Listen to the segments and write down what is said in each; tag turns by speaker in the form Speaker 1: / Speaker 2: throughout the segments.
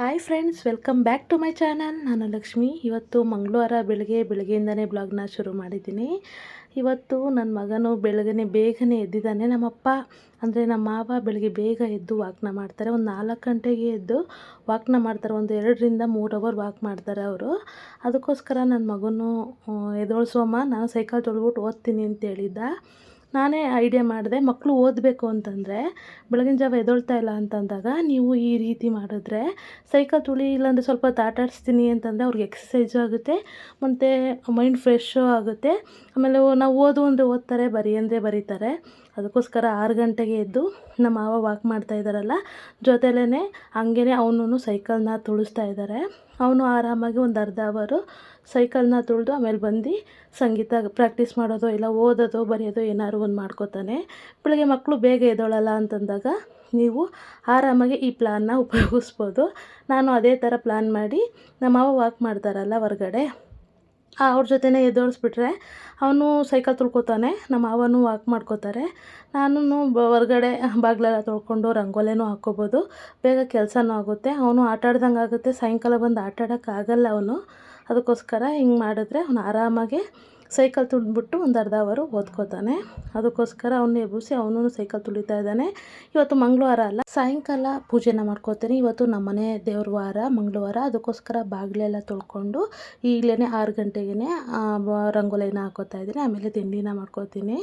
Speaker 1: Hi friends welcome back to my channel ನಾನು ಲಕ್ಷ್ಮಿ. ಇವತ್ತು ಮಂಗಳವಾರ ಬೆಳಗ್ಗೆ, ಬೆಳಗ್ಗೆಯಿಂದನೇ ಬ್ಲಾಗ್ನ ಶುರು ಮಾಡಿದ್ದೀನಿ. ಇವತ್ತು ನನ್ನ ಮಗನು ಬೆಳಗ್ಗೆ ಬೇಗನೆ ಎದ್ದಿದ್ದಾನೆ. ನಮ್ಮಪ್ಪ ಅಂದರೆ ನಮ್ಮ ಮಾವ ಬೆಳಗ್ಗೆ ಬೇಗ ಎದ್ದು ವಾಕ್ನ ಮಾಡ್ತಾರೆ. ಒಂದು ನಾಲ್ಕು ಗಂಟೆಗೆ ಎದ್ದು ವಾಕ್ನ ಮಾಡ್ತಾರೆ. ಒಂದು ಎರಡರಿಂದ ಮೂರು ಅವರ್ ವಾಕ್ ಮಾಡ್ತಾರೆ ಅವರು. ಅದಕ್ಕೋಸ್ಕರ ನನ್ನ ಮಗನು ಎದೊಳ್ಸೋಮ್ಮ ನಾನು ಸೈಕಲ್ ತೊಳ್ಬಿಟ್ಟು ಓದ್ತೀನಿ ಅಂತ ಹೇಳಿದ್ದ. ನಾನೇ ಐಡಿಯಾ ಮಾಡಿದೆ ಮಕ್ಕಳು ಓದಬೇಕು ಅಂತಂದರೆ ಬೆಳಗಿನ ಜಾವ ಎದೊಳ್ತಾ ಇಲ್ಲ ಅಂತಂದಾಗ ನೀವು ಈ ರೀತಿ ಮಾಡಿದ್ರೆ ಸೈಕಲ್ ತುಳಿ ಇಲ್ಲಾಂದರೆ ಸ್ವಲ್ಪ ಹೊತ್ತು ಅಂತಂದರೆ ಅವ್ರಿಗೆ ಎಕ್ಸಸೈಜು ಆಗುತ್ತೆ, ಮತ್ತು ಮೈಂಡ್ ಫ್ರೆಶ್ಶು ಆಗುತ್ತೆ. ಆಮೇಲೆ ನಾವು ಓದು ಅಂದರೆ ಓದ್ತಾರೆ, ಬರಿ ಅಂದರೆ ಬರೀತಾರೆ. ಅದಕ್ಕೋಸ್ಕರ ಆರು ಗಂಟೆಗೆ ಎದ್ದು ನಮ್ಮ ಮಾವ ವಾಕ್ ಮಾಡ್ತಾ ಇದ್ದಾರಲ್ಲ ಜೊತೆಲೇ ಹಂಗೇ ಅವನು ಸೈಕಲ್ನ ತುಳಿಸ್ತಾ ಇದ್ದಾರೆ. ಅವನು ಆರಾಮಾಗಿ ಒಂದು ಅರ್ಧ ಅವರು ಸೈಕಲ್ನ ತುಳಿದು ಆಮೇಲೆ ಬಂದು ಸಂಗೀತ ಪ್ರಾಕ್ಟೀಸ್ ಮಾಡೋದು ಇಲ್ಲ ಓದೋದು ಬರೆಯೋದು ಏನಾದ್ರು ಒಂದು ಮಾಡ್ಕೋತಾನೆ. ಬೆಳಗ್ಗೆ ಮಕ್ಕಳು ಬೇಗ ಎದ್ದೋಳಲ್ಲ ಅಂತಂದಾಗ ನೀವು ಆರಾಮಾಗಿ ಈ ಪ್ಲ್ಯಾನ್ನ ಉಪಯೋಗಿಸ್ಬೋದು. ನಾನು ಅದೇ ಥರ ಪ್ಲ್ಯಾನ್ ಮಾಡಿ ನಮ್ಮ ಮಾವ ವಾಕ್ ಮಾಡ್ತಾರಲ್ಲ ಹೊರ್ಗಡೆ. ಅವ್ರ ಜೊತೆನೇ ಎದ್ದೋಳಿಸ್ಬಿಟ್ರೆ ಅವನು ಸೈಕಲ್ ತುಳ್ಕೊತಾನೆ, ನಮ್ಮ ಮಾವನು ವಾಕ್ ಮಾಡ್ಕೋತಾರೆ. ನಾನು ಹೊರ್ಗಡೆ ಬಾಗಿಲೆಲ್ಲ ತೊಳ್ಕೊಂಡು ರಂಗೋಲಿನೂ ಹಾಕ್ಕೋಬೋದು. ಬೇಗ ಕೆಲಸನೂ ಆಗುತ್ತೆ. ಅವನು ಆಟ ಆಡ್ದಂಗೆ ಆಗುತ್ತೆ. ಸಾಯಂಕಾಲ ಬಂದು ಆಟಾಡೋಕ್ಕಾಗಲ್ಲ ಅವನು. ಅದಕ್ಕೋಸ್ಕರ ಹಿಂಗೆ ಮಾಡಿದ್ರೆ ಅವ್ನು ಆರಾಮಾಗಿ ಸೈಕಲ್ ತುಳಿದ್ಬಿಟ್ಟು ಒಂದು ಅರ್ಧ ಅವರು ಓದ್ಕೋತಾನೆ ಅದಕ್ಕೋಸ್ಕರ ಅವನ್ನ ಎಬ್ಬಿಸಿ ಅವನು ಸೈಕಲ್ ತುಳಿತಾ ಇದ್ದಾನೆ. ಇವತ್ತು ಮಂಗಳವಾರ ಅಲ್ಲ, ಸಾಯಂಕಾಲ ಪೂಜೆನ ಮಾಡ್ಕೋತೀನಿ. ಇವತ್ತು ನಮ್ಮನೆ ದೇವ್ರ ವಾರ, ಮಂಗಳವಾರ. ಅದಕ್ಕೋಸ್ಕರ ಬಾಗಿಲೆಲ್ಲ ತೊಳ್ಕೊಂಡು ಈಗಲೇ ಆರು ಗಂಟೆಗೆ ರಂಗೋಲಿನ ಹಾಕೋತಾ ಇದ್ದೀನಿ. ಆಮೇಲೆ ತಿಂಡಿನ ಮಾಡ್ಕೋತೀನಿ.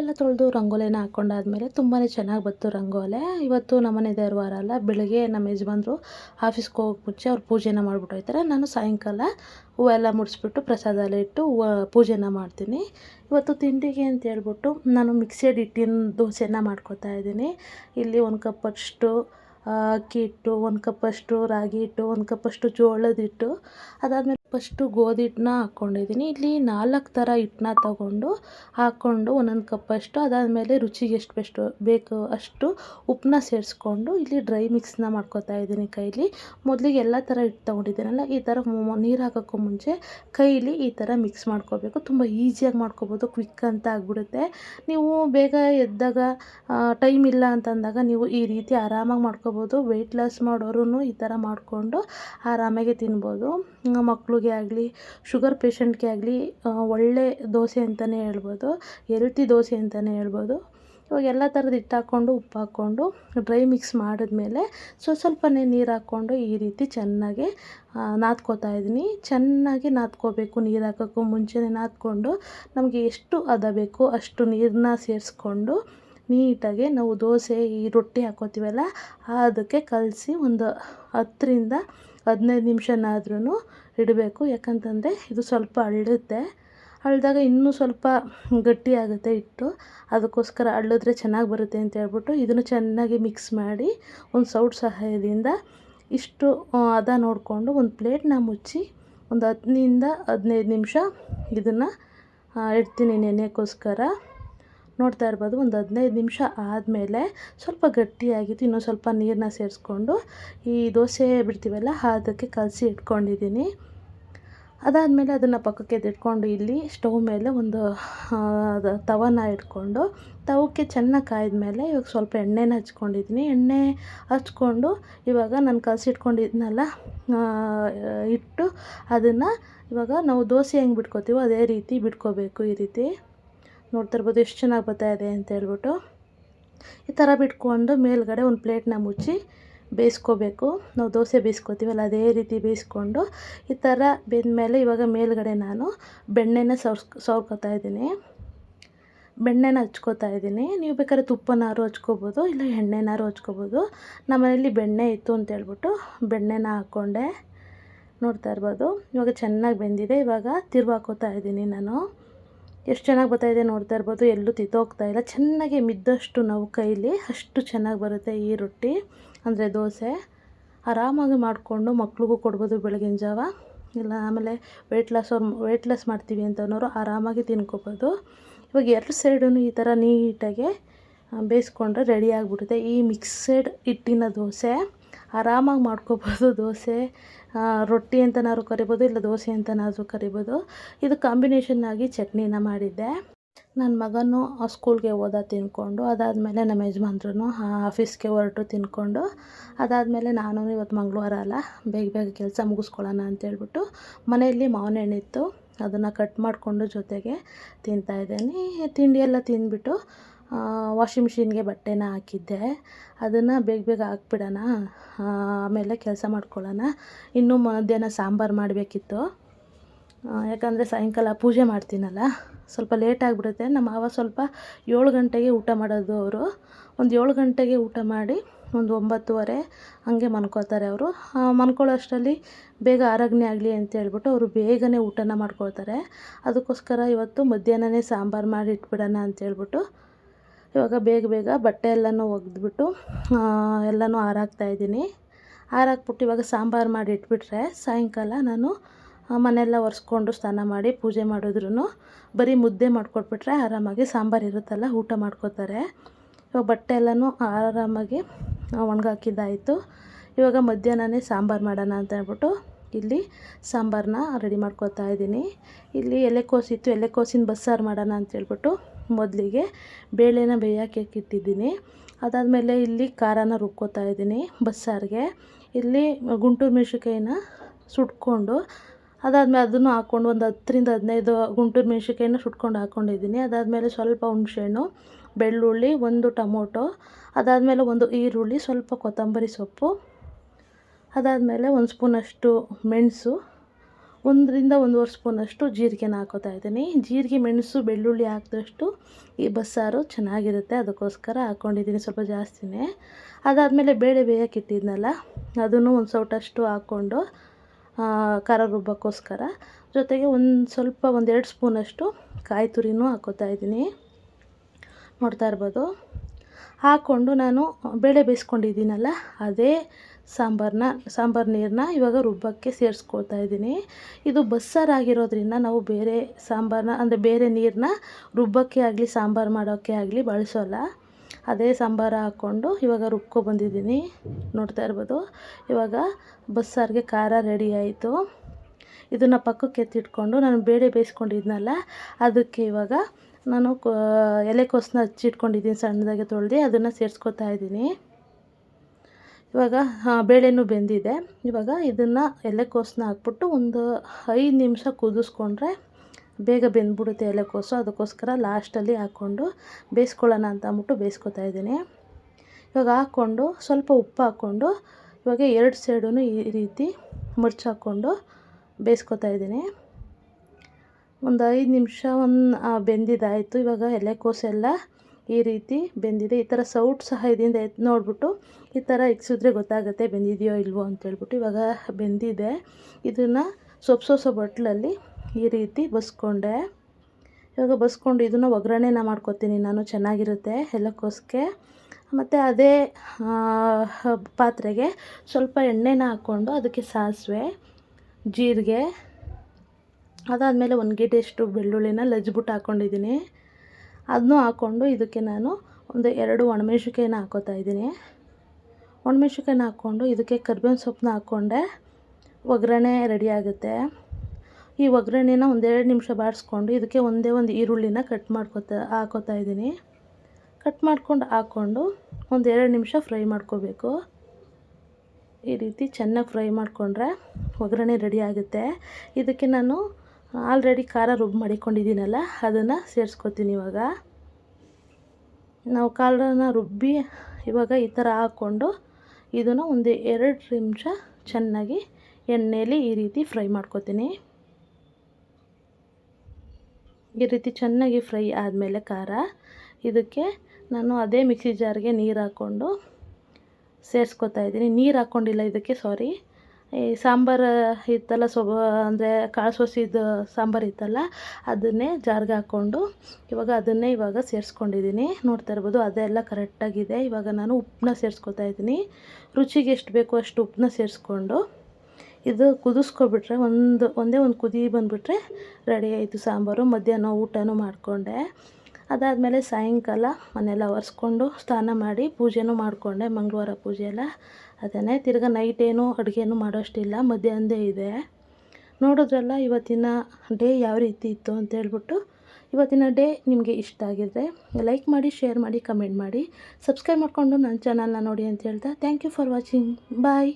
Speaker 1: ಬಾಗಿಲೆಲ್ಲ ತೊಳೆದು ರಂಗೋಲಿನ ಹಾಕ್ಕೊಂಡಾದ್ಮೇಲೆ ತುಂಬಾ ಚೆನ್ನಾಗಿ ಬಂತು ರಂಗೋಲೆ. ಇವತ್ತು ನಮ್ಮನೆ ದೇವ್ರ ವಾರ ಅಲ್ಲ, ಬೆಳಗ್ಗೆ ನಮ್ಮ ಯಜಮಾನ್ರು ಆಫೀಸ್ಗೆ ಹೋಗೋಕೆ ಮುಂಚೆ ಅವ್ರು ಪೂಜೆನ ಮಾಡ್ಬಿಟ್ಟು ಹೋಗ್ತಾರೆ ನಾನು ಸಾಯಂಕಾಲ ಹೂವೆಲ್ಲ ಮುಡಿಸ್ಬಿಟ್ಟು ಪ್ರಸಾದ ಎಲ್ಲ ಇಟ್ಟು ಹೂವು ಪೂಜೆನ ಮಾಡ್ತೀನಿ. ಇವತ್ತು ತಿಂಡಿಗೆ ಅಂತ ಹೇಳ್ಬಿಟ್ಟು ನಾನು ಮಿಕ್ಸೆಡ್ ಹಿಟ್ಟಿನ ದೋಸೆನ ಮಾಡ್ಕೊತಾ ಇದ್ದೀನಿ. ಇಲ್ಲಿ ಒಂದು ಕಪ್ಪಷ್ಟು ಅಕ್ಕಿ ಹಿಟ್ಟು, ಒಂದು ಕಪ್ಪಷ್ಟು ರಾಗಿ ಹಿಟ್ಟು, ಒಂದು ಕಪ್ಪಷ್ಟು ಜೋಳದ ಹಿಟ್ಟು. ಅದಾದಮೇಲೆ ಫಸ್ಟು ಗೋಧಿ ಹಿಟ್ಟನ್ನ ಹಾಕ್ಕೊಂಡಿದ್ದೀನಿ. ಇಲ್ಲಿ ನಾಲ್ಕು ಥರ ಹಿಟ್ಟನ್ನ ತಗೊಂಡು ಹಾಕ್ಕೊಂಡು ಒಂದೊಂದು ಕಪ್ಪಷ್ಟು ಅದಾದಮೇಲೆ ರುಚಿಗೆ ಎಷ್ಟು ಬೆಸ್ಟು ಬೇಕು ಅಷ್ಟು ಉಪ್ಪನ್ನ ಸೇರಿಸ್ಕೊಂಡು ಇಲ್ಲಿ ಡ್ರೈ ಮಿಕ್ಸ್ನ ಮಾಡ್ಕೊತಾ ಇದ್ದೀನಿ ಕೈಲಿ. ಮೊದಲಿಗೆ ಎಲ್ಲ ಥರ ಹಿಟ್ಟು ತೊಗೊಂಡಿದ್ದೀನಲ್ಲ, ಈ ಥರ ನೀರು ಹಾಕೋಕ್ಕೂ ಮುಂಚೆ ಕೈಲಿ ಈ ಥರ ಮಿಕ್ಸ್ ಮಾಡ್ಕೋಬೇಕು. ತುಂಬ ಈಸಿಯಾಗಿ ಮಾಡ್ಕೋಬೋದು ಕ್ವಿಕ್ ಅಂತ ಆಗಿಬಿಡುತ್ತೆ. ನೀವು ಬೇಗ ಎದ್ದಾಗ ಟೈಮ್ ಇಲ್ಲ ಅಂತಂದಾಗ ನೀವು ಈ ರೀತಿ ಆರಾಮಾಗಿ ಮಾಡ್ಕೋಬೋದು. ವೆಯ್ಟ್ ಲಾಸ್ ಮಾಡೋರು ಈ ಥರ ಮಾಡಿಕೊಂಡು ಆರಾಮಾಗೆ ತಿನ್ಬೋದು. ಮಕ್ಳಿಗೆ ಆಗಲಿ ಶುಗರ್ ಪೇಷಂಟ್ಗೆ ಆಗಲಿ ಒಳ್ಳೆ ದೋಸೆ ಅಂತಲೇ ಹೇಳ್ಬೋದು ಎಲ್ತಿ ದೋಸೆ ಅಂತಲೇ ಹೇಳ್ಬೋದು. ಇವಾಗ ಎಲ್ಲ ಥರದ ಹಿಟ್ಟು ಹಾಕ್ಕೊಂಡು ಉಪ್ಪು ಹಾಕ್ಕೊಂಡು ಡ್ರೈ ಮಿಕ್ಸ್ ಮಾಡಿದ್ಮೇಲೆ ಸ್ವಲ್ಪ ಸ್ವಲ್ಪನೇ ನೀರು ಹಾಕ್ಕೊಂಡು ಈ ರೀತಿ ಚೆನ್ನಾಗಿ ನಾದ್ಕೋತಾ ಇದ್ದೀನಿ. ಚೆನ್ನಾಗಿ ನಾದ್ಕೋಬೇಕು, ನೀರು ಹಾಕೋಕ್ಕೂ ಮುಂಚೆನೇ ನಾದ್ಕೊಂಡು ನಮಗೆ ಎಷ್ಟು ಹದ ಬೇಕು ಅಷ್ಟು ನೀರನ್ನ ಸೇರಿಸ್ಕೊಂಡು ನೀಟಾಗಿ ನಾವು ದೋಸೆ, ಈ ರೊಟ್ಟಿ ಹಾಕ್ಕೋತೀವಲ್ಲ ಅದಕ್ಕೆ ಕಲಸಿ ಒಂದು ಹತ್ತರಿಂದ ಹದಿನೈದು ನಿಮಿಷನಾದ್ರೂ ಇಡಬೇಕು. ಯಾಕಂತಂದರೆ ಇದು ಸ್ವಲ್ಪ ಅರಳುತ್ತೆ ಅಳ್ದಾಗ ಇನ್ನೂ ಸ್ವಲ್ಪ ಗಟ್ಟಿಯಾಗುತ್ತೆ ಹಿಟ್ಟು. ಅದಕ್ಕೋಸ್ಕರ ಅಳ್ಳಿದ್ರೆ ಚೆನ್ನಾಗಿ ಬರುತ್ತೆ ಅಂತ ಹೇಳ್ಬಿಟ್ಟು ಇದನ್ನು ಚೆನ್ನಾಗಿ ಮಿಕ್ಸ್ ಮಾಡಿ ಒಂದು ಸೌಟ್ ಸಹಾಯದಿಂದ ಇಷ್ಟು ಅದ ನೋಡಿಕೊಂಡು ಒಂದು ಪ್ಲೇಟ್ನ ಮುಚ್ಚಿ ಒಂದು ಹತ್ತರಿಂದ ಹದಿನೈದು ನಿಮಿಷ ಇದನ್ನು ಇಡ್ತೀನಿ ನೆನೆಯೋಕ್ಕೋಸ್ಕರ. ನೋಡ್ತಾ ಇರ್ಬೋದು. ಒಂದು ಹದಿನೈದು ನಿಮಿಷ ಆದಮೇಲೆ ಸ್ವಲ್ಪ ಗಟ್ಟಿಯಾಗಿತ್ತು, ಇನ್ನೂ ಸ್ವಲ್ಪ ನೀರನ್ನ ಸೇರಿಸ್ಕೊಂಡು ಈ ದೋಸೆ ಬಿಡ್ತೀವಲ್ಲ, ಅದಕ್ಕೆ ಕಲಸಿ ಇಟ್ಕೊಂಡಿದ್ದೀನಿ. ಅದಾದಮೇಲೆ ಅದನ್ನು ಪಕ್ಕಕ್ಕೆ ಎತ್ತಿಟ್ಕೊಂಡು ಇಲ್ಲಿ ಸ್ಟವ್ ಮೇಲೆ ಒಂದು ತವನ ಇಟ್ಕೊಂಡು, ತವಕ್ಕೆ ಚೆನ್ನಾಗಿ ಕಾಯ್ದ ಮೇಲೆ ಇವಾಗ ಸ್ವಲ್ಪ ಎಣ್ಣೆನ ಹಚ್ಕೊಂಡಿದ್ದೀನಿ. ಎಣ್ಣೆ ಹಚ್ಕೊಂಡು ಇವಾಗ ನಾನು ಕಲಸಿಟ್ಕೊಂಡಿದ್ನಲ್ಲ ಇಟ್ಟು ಅದನ್ನು ಇವಾಗ ನಾವು ದೋಸೆ ಹೆಂಗೆ ಬಿಟ್ಕೋತೀವೋ ಅದೇ ರೀತಿ ಬಿಟ್ಕೋಬೇಕು ಈ ರೀತಿ. ನೋಡ್ತಾ ಇರ್ಬೋದು ಎಷ್ಟು ಚೆನ್ನಾಗಿ ಬರ್ತಾ ಇದೆ ಅಂತ ಹೇಳ್ಬಿಟ್ಟು ಈ ಥರ ಬಿಟ್ಕೊಂಡು ಮೇಲ್ಗಡೆ ಒಂದು ಪ್ಲೇಟ್ನ ಮುಚ್ಚಿ ಬೇಯಿಸ್ಕೋಬೇಕು. ನಾವು ದೋಸೆ ಬೇಯಿಸ್ಕೋತೀವಲ್ಲ, ಅದೇ ರೀತಿ ಬೇಯಿಸ್ಕೊಂಡು ಈ ಥರ ಬೆಂದಮೇಲೆ ಇವಾಗ ಮೇಲ್ಗಡೆ ನಾನು ಬೆಣ್ಣೆನ ಸವ್ಸ್, ಸವ್ಕೋತಾ ಇದ್ದೀನಿ. ಬೆಣ್ಣೆನ ಹಚ್ಕೋತಾ ಇದ್ದೀನಿ. ನೀವು ಬೇಕಾದ್ರೆ ತುಪ್ಪನಾರು ಹಚ್ಕೋಬೋದು, ಇಲ್ಲ ಎಣ್ಣೆನಾರು ಹಚ್ಕೋಬೋದು. ನಮ್ಮನೇಲಿ ಬೆಣ್ಣೆ ಇತ್ತು ಅಂತ ಹೇಳ್ಬಿಟ್ಟು ಬೆಣ್ಣೆನ ಹಾಕ್ಕೊಂಡೆ. ನೋಡ್ತಾ ಇರ್ಬೋದು, ಇವಾಗ ಚೆನ್ನಾಗಿ ಬೆಂದಿದೆ. ಇವಾಗ ತಿರುವಾಕೋತಾ ಇದ್ದೀನಿ ನಾನು. ಎಷ್ಟು ಚೆನ್ನಾಗಿ ಬರ್ತಾ ಇದೆ ನೋಡ್ತಾ ಇರ್ಬೋದು. ಎಲ್ಲೂ ತಿತ್ತೋಗ್ತಾ ಇಲ್ಲ. ಚೆನ್ನಾಗಿ ಮಿದ್ದಷ್ಟು ನಾವು ಕೈಲಿ ಅಷ್ಟು ಚೆನ್ನಾಗಿ ಬರುತ್ತೆ ಈ ರೊಟ್ಟಿ. ಅಂದರೆ ದೋಸೆ. ಆರಾಮಾಗಿ ಮಾಡಿಕೊಂಡು ಮಕ್ಳಿಗೂ ಕೊಡ್ಬೋದು ಬೆಳಗಿನ ಜಾವ. ಇಲ್ಲ, ಆಮೇಲೆ ವೆಯ್ಟ್ ಲಾಸ್ ಅವ್ರು ವೆಯ್ಟ್ ಲಾಸ್ ಮಾಡ್ತೀವಿ ಅಂತನೋರು ಆರಾಮಾಗಿ ತಿನ್ಕೋಬೋದು. ಇವಾಗ ಎರಡು ಸೈಡೂ ಈ ಥರ ನೀಟಾಗಿ ಬೇಯಿಸ್ಕೊಂಡ್ರೆ ರೆಡಿ ಆಗಿಬಿಡುತ್ತೆ. ಈ ಮಿಕ್ಸೆಡ್ ಹಿಟ್ಟಿನ ದೋಸೆ, ಆರಾಮಾಗಿ ಮಾಡ್ಕೋಬೋದು ದೋಸೆ. ರೊಟ್ಟಿ ಅಂತನಾದ್ರು ಕರಿಬೋದು, ಇಲ್ಲ ದೋಸೆ ಅಂತನಾದರೂ ಕರಿಬೋದು. ಇದು ಕಾಂಬಿನೇಷನ್ ಆಗಿ ಚಟ್ನಿನ ಮಾಡಿದ್ದೆ. ನನ್ನ ಮಗನು ಸ್ಕೂಲ್ಗೆ ಹೋದ ತಿನ್ಕೊಂಡು, ಅದಾದಮೇಲೆ ನಮ್ಮ ಯಜಮಾನ್ರು ಆಫೀಸ್ಗೆ ಹೊರಟು ತಿನ್ಕೊಂಡು, ಅದಾದಮೇಲೆ ನಾನು ಇವತ್ತು ಮಂಗಳವಾರ ಅಲ್ಲ, ಬೇಗ ಬೇಗ ಕೆಲಸ ಮುಗಿಸ್ಕೊಳ್ಳೋಣ ಅಂತೇಳ್ಬಿಟ್ಟು ಮನೆಯಲ್ಲಿ ಮಾವಿನ ಹಣ್ಣಿತ್ತು, ಅದನ್ನು ಕಟ್ ಮಾಡಿಕೊಂಡು ಜೊತೆಗೆ ತಿಂತಾಯಿದ್ದೀನಿ ತಿಂಡಿಯೆಲ್ಲ ತಿಂದ್ಬಿಟ್ಟು ವಾಷಿಂಗ್ ಮಿಷಿನ್ಗೆ ಬಟ್ಟೆನ ಹಾಕಿದ್ದೆ. ಅದನ್ನು ಬೇಗ ಬೇಗ ಹಾಕ್ಬಿಡೋಣ. ಆಮೇಲೆ ಕೆಲಸ ಮಾಡ್ಕೊಳ್ಳೋಣ. ಇನ್ನೂ ಮಧ್ಯಾಹ್ನ ಸಾಂಬಾರು ಮಾಡಬೇಕಿತ್ತು. ಯಾಕಂದರೆ ಸಾಯಂಕಾಲ ಪೂಜೆ ಮಾಡ್ತೀನಲ್ಲ, ಸ್ವಲ್ಪ ಲೇಟ್ ಆಗಿಬಿಡುತ್ತೆ. ನಮ್ಮ ಮಾವ ಸ್ವಲ್ಪ ಏಳು ಗಂಟೆಗೆ ಊಟ ಮಾಡೋದು ಅವರು. ಒಂದು ಏಳು ಗಂಟೆಗೆ ಊಟ ಮಾಡಿ ಒಂದು ಒಂಬತ್ತುವರೆ ಹಾಗೆ ಮನ್ಕೋತಾರೆ ಅವರು. ಮನ್ಕೊಳ್ಳೋ ಅಷ್ಟರಲ್ಲಿ ಬೇಗ ಆರಗ್ನೆ ಆಗಲಿ ಅಂತ ಹೇಳ್ಬಿಟ್ಟು ಅವರು ಬೇಗನೆ ಊಟನ ಮಾಡ್ಕೊಳ್ತಾರೆ. ಅದಕ್ಕೋಸ್ಕರ ಇವತ್ತು ಮಧ್ಯಾಹ್ನನೇ ಸಾಂಬಾರು ಮಾಡಿ ಇಟ್ಬಿಡೋಣ ಅಂತ ಹೇಳ್ಬಿಟ್ಟು ಇವಾಗ ಬೇಗ ಬೇಗ ಬಟ್ಟೆ ಎಲ್ಲನೂ ಒಗೆದ್ಬಿಟ್ಟು ಎಲ್ಲನೂ ಆರಾಕ್ತಾಯಿದ್ದೀನಿ ಆರಾಕ್ಬಿಟ್ಟು ಇವಾಗ ಸಾಂಬಾರು ಮಾಡಿ ಇಟ್ಬಿಟ್ರೆ ಸಾಯಂಕಾಲ ನಾನು ಮನೆಲ್ಲ ಒರೆಸ್ಕೊಂಡು ಸ್ನಾನ ಮಾಡಿ ಪೂಜೆ ಮಾಡಿದ್ರು ಬರೀ ಮುದ್ದೆ ಮಾಡಿಕೊಟ್ಬಿಟ್ರೆ ಆರಾಮಾಗಿ ಸಾಂಬಾರು ಇರುತ್ತಲ್ಲ, ಊಟ ಮಾಡ್ಕೋತಾರೆ. ಇವಾಗ ಬಟ್ಟೆ ಎಲ್ಲನೂ ಆರಾಮಾಗಿ ಒಣಗಾಕಿದ್ದಾಯಿತು. ಇವಾಗ ಮಧ್ಯಾಹ್ನನೇ ಸಾಂಬಾರು ಮಾಡೋಣ ಅಂತ ಹೇಳ್ಬಿಟ್ಟು ಇಲ್ಲಿ ಸಾಂಬಾರನ್ನ ರೆಡಿ ಮಾಡ್ಕೋತಾ ಇದ್ದೀನಿ. ಇಲ್ಲಿ ಎಲೆಕೋಸಿತ್ತು ಎಲೆಕೋಸಿನ ಬಸ್ಸಾರು ಮಾಡೋಣ ಅಂತ ಹೇಳ್ಬಿಟ್ಟು ಮೊದಲಿಗೆ ಬೇಳೆನ ಬೇಯೋಕ್ಕೆ ಇಟ್ಟಿದ್ದೀನಿ ಅದಾದಮೇಲೆ ಇಲ್ಲಿ ಖಾರನ ರುಬ್ಕೋತಾ ಇದ್ದೀನಿ ಬಸ್ಸಾರಿಗೆ. ಇಲ್ಲಿ ಗುಂಟೂರು ಮೆಣಸಿನ್ಕಾಯಿನ ಸುಟ್ಕೊಂಡು, ಅದಾದಮೇಲೆ ಅದನ್ನು ಹಾಕ್ಕೊಂಡು ಒಂದು ಹತ್ತರಿಂದ ಹದಿನೈದು ಗುಂಟೂರು ಮೆಣಸಿನ್ಕಾಯಿನ ಸುಟ್ಕೊಂಡು ಹಾಕ್ಕೊಂಡಿದ್ದೀನಿ ಅದಾದಮೇಲೆ ಸ್ವಲ್ಪ ಹುಣಸೆಹಣ್ಣು, ಬೆಳ್ಳುಳ್ಳಿ, ಒಂದು ಟೊಮೊಟೊ, ಅದಾದಮೇಲೆ ಒಂದು ಈರುಳ್ಳಿ, ಸ್ವಲ್ಪ ಕೊತ್ತಂಬರಿ ಸೊಪ್ಪು, ಅದಾದಮೇಲೆ ಒಂದು ಸ್ಪೂನಷ್ಟು ಮೆಣಸು ಒಂದರಿಂದ ಒಂದೂವರೆ ಸ್ಪೂನಷ್ಟು ಜೀರಿಗೆನ ಹಾಕೋತಾ ಇದ್ದೀನಿ. ಜೀರಿಗೆ, ಮೆಣಸು, ಬೆಳ್ಳುಳ್ಳಿ ಹಾಕಿದಷ್ಟು ಈ ಬಸ್ಸಾರು ಚೆನ್ನಾಗಿರುತ್ತೆ. ಅದಕ್ಕೋಸ್ಕರ ಹಾಕ್ಕೊಂಡಿದ್ದೀನಿ ಸ್ವಲ್ಪ ಜಾಸ್ತಿನೇ. ಅದಾದಮೇಲೆ ಬೇಳೆ ಬೇಯೋಕೆ ಇಟ್ಟಿದ್ನಲ್ಲ, ಅದನ್ನು ಒಂದು ಸೌಟಷ್ಟು ಹಾಕ್ಕೊಂಡು ಖಾರ ರುಬ್ಬಕ್ಕೋಸ್ಕರ ಜೊತೆಗೆ ಒಂದು ಸ್ವಲ್ಪ ಒಂದೆರಡು ಸ್ಪೂನಷ್ಟು ಕಾಯಿ ತುರಿನೂ ಹಾಕೋತಾ ಇದ್ದೀನಿ. ನೋಡ್ತಾ ಇರ್ಬೋದು. ಹಾಕ್ಕೊಂಡು ನಾನು ಬೇಳೆ ಬೇಯಿಸ್ಕೊಂಡಿದ್ದೀನಲ್ಲ, ಅದೇ ಸಾಂಬಾರನ್ನ ಸಾಂಬಾರು ನೀರನ್ನ ಇವಾಗ ರುಬ್ಬಕ್ಕೆ ಸೇರಿಸ್ಕೊಳ್ತಾ ಇದ್ದೀನಿ. ಇದು ಬಸ್ಸಾರಾಗಿರೋದ್ರಿಂದ ನಾವು ಬೇರೆ ಸಾಂಬಾರನ್ನ ಅಂದರೆ ಬೇರೆ ನೀರನ್ನ ರುಬ್ಬಕ್ಕೆ ಆಗಲಿ, ಸಾಂಬಾರು ಮಾಡೋಕ್ಕೆ ಆಗಲಿ ಬಳಸೋಲ್ಲ. ಅದೇ ಸಾಂಬಾರು ಹಾಕ್ಕೊಂಡು ಇವಾಗ ರುಬ್ಕೊ ಬಂದಿದ್ದೀನಿ. ನೋಡ್ತಾ ಇರ್ಬೋದು. ಇವಾಗ ಬಸ್ಸಾರಿಗೆ ಖಾರ ರೆಡಿ ಆಯಿತು. ಇದನ್ನು ಪಕ್ಕಕ್ಕೆ ಎತ್ತಿಟ್ಕೊಂಡು ನಾನು ಬೇಳೆ ಬೇಯಿಸ್ಕೊಂಡಿದ್ನಲ್ಲ, ಅದಕ್ಕೆ ಇವಾಗ ನಾನು ಎಲೆಕೋಸನ್ನ ಹಚ್ಚಿಟ್ಕೊಂಡಿದ್ದೀನಿ, ಸಣ್ಣದಾಗಿ ತೊಳೆದು ಅದನ್ನು ಸೇರಿಸ್ಕೊತಾ ಇದ್ದೀನಿ. ಇವಾಗ ಬೇಳೆನೂ ಬೆಂದಿದೆ. ಇವಾಗ ಇದನ್ನು ಎಲೆಕೋಸನ್ನ ಹಾಕ್ಬಿಟ್ಟು ಒಂದು ಐದು ನಿಮಿಷ ಕುದಿಸ್ಕೊಂಡ್ರೆ ಬೇಗ ಬೆಂದ್ಬಿಡುತ್ತೆ ಎಲೆಕೋಸು. ಅದಕ್ಕೋಸ್ಕರ ಲಾಸ್ಟಲ್ಲಿ ಹಾಕ್ಕೊಂಡು ಬೇಯಿಸ್ಕೊಳ್ಳೋಣ ಅಂತ ಅಂದ್ಬಿಟ್ಟು ಬೇಯಿಸ್ಕೊತಾ ಇದ್ದೀನಿ. ಇವಾಗ ಹಾಕ್ಕೊಂಡು ಸ್ವಲ್ಪ ಉಪ್ಪು ಹಾಕ್ಕೊಂಡು ಇವಾಗ ಎರಡು ಸೈಡೂ ಈ ರೀತಿ ಮುರ್ಚಾಕ್ಕೊಂಡು ಬೇಯಿಸ್ಕೊತಾ ಇದ್ದೀನಿ. ಒಂದು ಐದು ನಿಮಿಷ ಒಂದು ಬೆಂದಿದ್ದಾಯಿತು. ಇವಾಗ ಎಲೆಕೋಸೆಲ್ಲ ಈ ರೀತಿ ಬೆಂದಿದೆ. ಈ ಥರ ಸೌಟ್ ಸಹ ಇದರಿಂದ ಎತ್ತು ನೋಡಿಬಿಟ್ಟು ಈ ಥರ ಇಕ್ಸಿದ್ರೆ ಗೊತ್ತಾಗುತ್ತೆ ಬೆಂದಿದೆಯೋ ಇಲ್ವೋ ಅಂತೇಳ್ಬಿಟ್ಟು ಇವಾಗ ಬೆಂದಿದೆ. ಇದನ್ನು ಸೊಪ್ಪು ಸೊಸೊ ಬಟ್ಲಲ್ಲಿ ಈ ರೀತಿ ಬಸ್ಕೊಂಡೆ. ಇವಾಗ ಬಸ್ಕೊಂಡು ಇದನ್ನು ಒಗ್ಗರಣೆನ ಮಾಡ್ಕೊತೀನಿ ನಾನು, ಚೆನ್ನಾಗಿರುತ್ತೆ ಎಲ್ಲಕ್ಕೋಸ್ಕೆ. ಮತ್ತು ಅದೇ ಪಾತ್ರೆಗೆ ಸ್ವಲ್ಪ ಎಣ್ಣೆನ ಹಾಕ್ಕೊಂಡು ಅದಕ್ಕೆ ಸಾಸಿವೆ, ಜೀರಿಗೆ, ಅದಾದಮೇಲೆ ಒಂದು ಗಿಡಷ್ಟು ಬೆಳ್ಳುಳ್ಳಿನ ಲಜ್ಬಿಟ್ಟು ಹಾಕ್ಕೊಂಡಿದ್ದೀನಿ ಅದನ್ನೂ ಹಾಕ್ಕೊಂಡು ಇದಕ್ಕೆ ನಾನು ಒಂದು ಎರಡು ಒಣಮೆಣ್ಸಿಕಾಯಿನ ಹಾಕ್ಕೋತಾ ಇದ್ದೀನಿ. ಒಣಮೆಣ್ಸಿಕಾಯಿನ ಹಾಕ್ಕೊಂಡು ಇದಕ್ಕೆ ಕರ್ಬೇವಿನ ಸೊಪ್ಪನ್ನ ಹಾಕ್ಕೊಂಡೆ. ಒಗ್ಗರಣೆ ರೆಡಿ ಆಗುತ್ತೆ. ಈ ಒಗ್ಗರಣೆನ ಒಂದೆರಡು ನಿಮಿಷ ಬಾಡಿಸ್ಕೊಂಡು ಇದಕ್ಕೆ ಒಂದೇ ಒಂದು ಈರುಳ್ಳಿನ ಕಟ್ ಮಾಡ್ಕೊತಾ, ಹಾಕೋತಾ ಇದ್ದೀನಿ. ಕಟ್ ಮಾಡ್ಕೊಂಡು ಹಾಕ್ಕೊಂಡು ಒಂದು ಎರಡು ನಿಮಿಷ ಫ್ರೈ ಮಾಡ್ಕೋಬೇಕು. ಈ ರೀತಿ ಚೆನ್ನಾಗಿ ಫ್ರೈ ಮಾಡಿಕೊಂಡ್ರೆ ಒಗ್ಗರಣೆ ರೆಡಿ ಆಗುತ್ತೆ. ಇದಕ್ಕೆ ನಾನು ಆಲ್ರೆಡಿ ಖಾರ ರುಬ್ಬಿ ಮಾಡಿಕೊಂಡಿದ್ದೀನಲ್ಲ, ಅದನ್ನು ಸೇರಿಸ್ಕೊತೀನಿ ಇವಾಗ. ನಾವು ಖಾರನ ರುಬ್ಬಿ ಇವಾಗ ಈ ಥರ ಹಾಕ್ಕೊಂಡು ಇದನ್ನು ಒಂದು ಎರಡು ನಿಮಿಷ ಚೆನ್ನಾಗಿ ಎಣ್ಣೆಯಲ್ಲಿ ಈ ರೀತಿ ಫ್ರೈ ಮಾಡ್ಕೊತೀನಿ. ಈ ರೀತಿ ಚೆನ್ನಾಗಿ ಫ್ರೈ ಆದಮೇಲೆ ಖಾರ, ಇದಕ್ಕೆ ನಾನು ಅದೇ ಮಿಕ್ಸಿ ಜಾರ್ಗೆ ನೀರು ಹಾಕ್ಕೊಂಡು ಸೇರಿಸ್ಕೊತಾ ಇದ್ದೀನಿ. ನೀರು ಹಾಕ್ಕೊಂಡಿಲ್ಲ ಇದಕ್ಕೆ, ಸಾರಿ. ಈ ಸಾಂಬಾರು ಇತ್ತಲ್ಲ, ಸೊಬ ಅಂದರೆ ಕಾಳು ಸೊಸಿದು ಸಾಂಬಾರು ಇತ್ತಲ್ಲ, ಅದನ್ನೇ ಜಾರ್ಗೆ ಹಾಕ್ಕೊಂಡು ಇವಾಗ ಅದನ್ನೇ ಇವಾಗ ಸೇರಿಸ್ಕೊಂಡಿದ್ದೀನಿ. ನೋಡ್ತಾ ಇರ್ಬೋದು, ಅದೆಲ್ಲ ಕರೆಕ್ಟಾಗಿದೆ ಇವಾಗ ನಾನು ಉಪ್ಪನ್ನ ಸೇರಿಸ್ಕೊತಾ ಇದ್ದೀನಿ. ರುಚಿಗೆ ಎಷ್ಟು ಬೇಕೋ ಅಷ್ಟು ಉಪ್ಪನ್ನ ಸೇರಿಸ್ಕೊಂಡು ಇದು ಕುದಿಸ್ಕೊಬಿಟ್ರೆ ಒಂದು, ಒಂದೇ ಒಂದು ಕುದಿ ಬಂದುಬಿಟ್ರೆ ರೆಡಿ ಆಯಿತು ಸಾಂಬಾರು. ಮಧ್ಯಾಹ್ನ ಊಟನೂ ಮಾಡಿಕೊಂಡೆ. ಅದಾದಮೇಲೆ ಸಾಯಂಕಾಲ ಮನೆಯೆಲ್ಲ ಒರೆಸ್ಕೊಂಡು ಸ್ನಾನ ಮಾಡಿ ಪೂಜೆನೂ ಮಾಡಿಕೊಂಡೆ, ಮಂಗಳವಾರ ಪೂಜೆ ಎಲ್ಲ. ಅದನ್ನೇ ತಿರ್ಗಿ ನೈಟ್ ಏನು ಅಡುಗೆನೂ ಮಾಡೋಷ್ಟಿಲ್ಲ, ಮಧ್ಯಾಹ್ನದೇ ಇದೆ. ನೋಡಿದ್ರಲ್ಲ ಇವತ್ತಿನ ಡೇ ಯಾವ ರೀತಿ ಇತ್ತು ಅಂತ ಹೇಳ್ಬಿಟ್ಟು, ಇವತ್ತಿನ ಡೇ ನಿಮಗೆ ಇಷ್ಟ ಆಗಿದ್ರೆ ಲೈಕ್ ಮಾಡಿ ಶೇರ್ ಮಾಡಿ ಕಮೆಂಟ್ ಮಾಡಿ ಸಬ್ಸ್ಕ್ರೈಬ್ ಮಾಡಿಕೊಂಡು ನನ್ನ ಚಾನಲ್ನ ನೋಡಿ ಅಂತ ಹೇಳ್ತಾ thank you for watching bye